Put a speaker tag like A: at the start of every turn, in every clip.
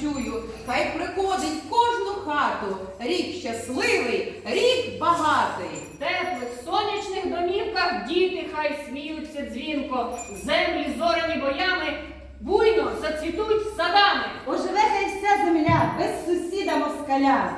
A: чую, хай приходить в кожну хату. Рік щасливий, рік багатий.
B: В теплих сонячних домівках діти хай сміються дзвінко, землі зорені боями, буйно зацвітуть садами.
C: Оживе хай вся земля без сусіда москаля.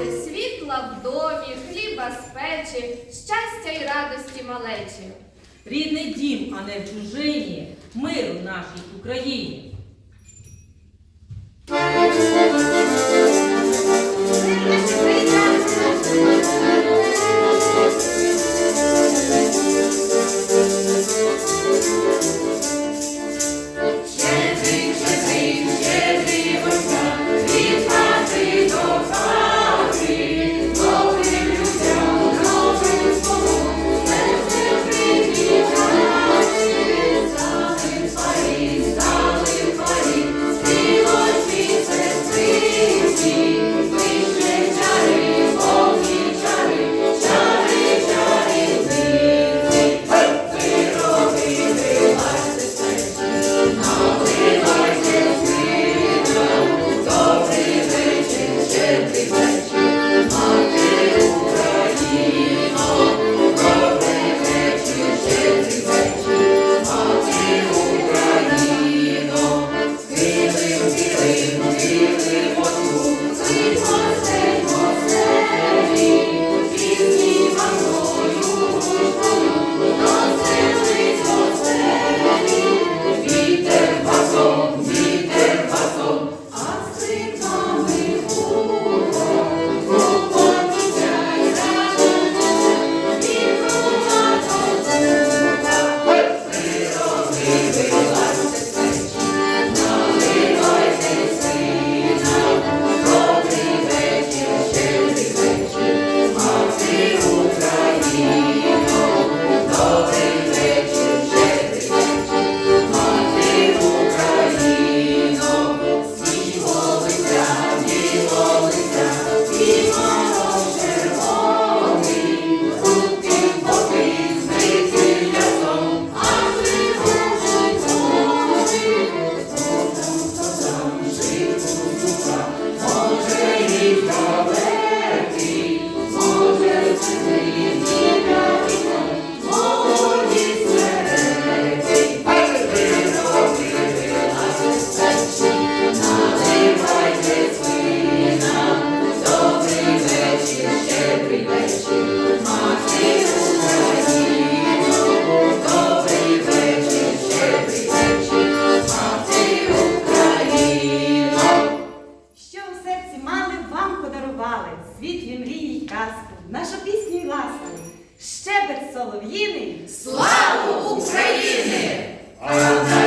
D: Побажати світла в домі, хліба з печі, щастя й радості малечі.
E: Рідний дім, а не в чужині, миру нашій Україні.
A: України! А одна